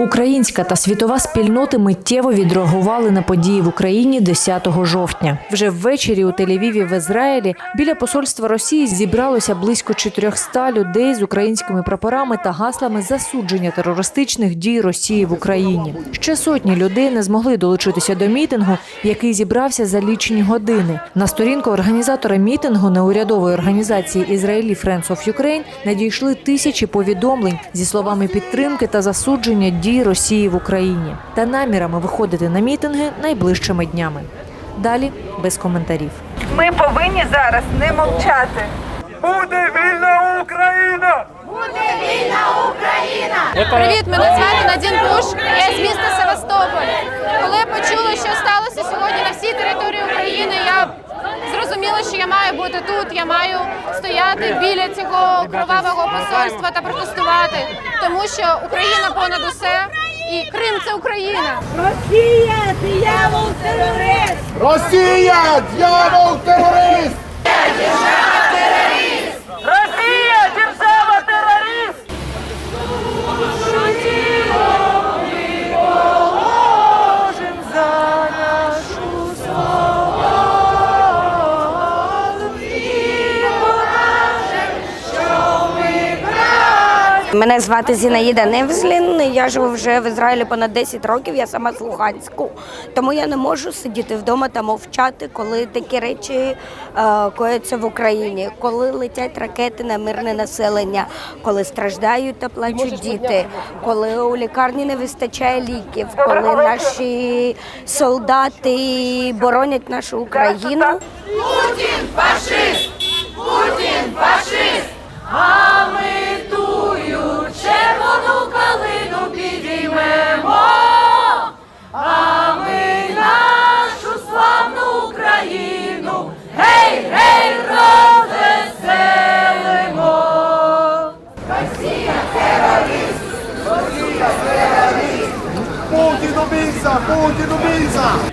Українська та світова спільноти миттєво відреагували на події в Україні 10 жовтня. Вже ввечері у Тель-Авіві в Ізраїлі біля посольства Росії зібралося близько 400 людей з українськими прапорами та гаслами засудження терористичних дій Росії в Україні. Ще сотні людей не змогли долучитися до мітингу, який зібрався за лічені години. На сторінку організатора мітингу неурядової організації Ізраїлі Friends of Ukraine надійшли тисячі повідомлень зі словами підтримки та засудження дій Росії в Україні та намірами виходити на мітинги найближчими днями. Далі без коментарів. Ми повинні зараз не мовчати. Буде вільна Україна! Привіт, мене звати Надін Буш, я з міста Севастополь. Коли я почула, що сталося сьогодні на всій території України, я зрозуміла, що я маю бути тут. Я маю стояти біля цього кровавого посольства та протестувати, тому що Україна понад усе і Крим це Україна. Росія, диявол терорист! Росія, дьявол, терорист! Мене звати Зінаїда Невзлін. Я живу вже в Ізраїлі понад 10 років. Я сама з Луганську. Тому я не можу сидіти вдома та мовчати, коли такі речі е, кояться в Україні, коли летять ракети на мирне населення, коли страждають та плачуть діти, коли у лікарні не вистачає ліків, коли наші солдати боронять нашу Україну. Путін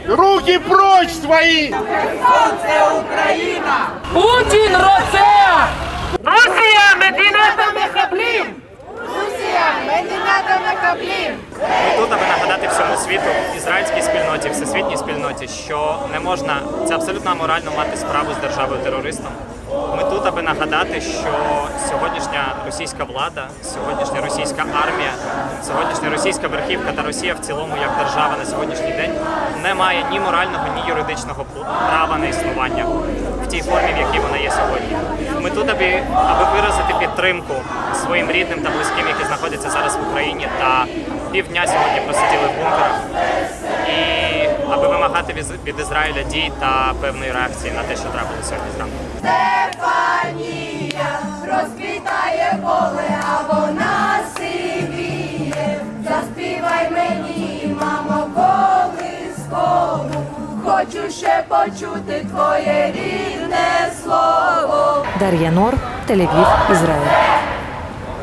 Руки прочь свої! Путін роце! Русія медіната мехаблім! Аби нагадати всьому світу, ізраїльській спільноті, всесвітній спільноті, що не можна це абсолютно аморально мати справу з державою терористом. Ми тут, аби нагадати, що сьогоднішня російська влада, сьогоднішня російська армія, сьогоднішня російська верхівка та Росія в цілому як держава на сьогоднішній день не має ні морального, ні юридичного права на існування в тій формі, в якій вона є сьогодні. Ми тут, аби, аби виразити підтримку своїм рідним та близьким, які знаходяться зараз в Україні, та півдня сьогодні просиділи від Ізраїля дій та певної реакції на те, що трапилося сьогодні зранку. Стефанія розквітає поле, а вона сивіє. Заспівай мені, мамо, колискову. Хочу ще почути твоє рідне слово. Дар'я Нор, Тель-Авів, Ізраїль.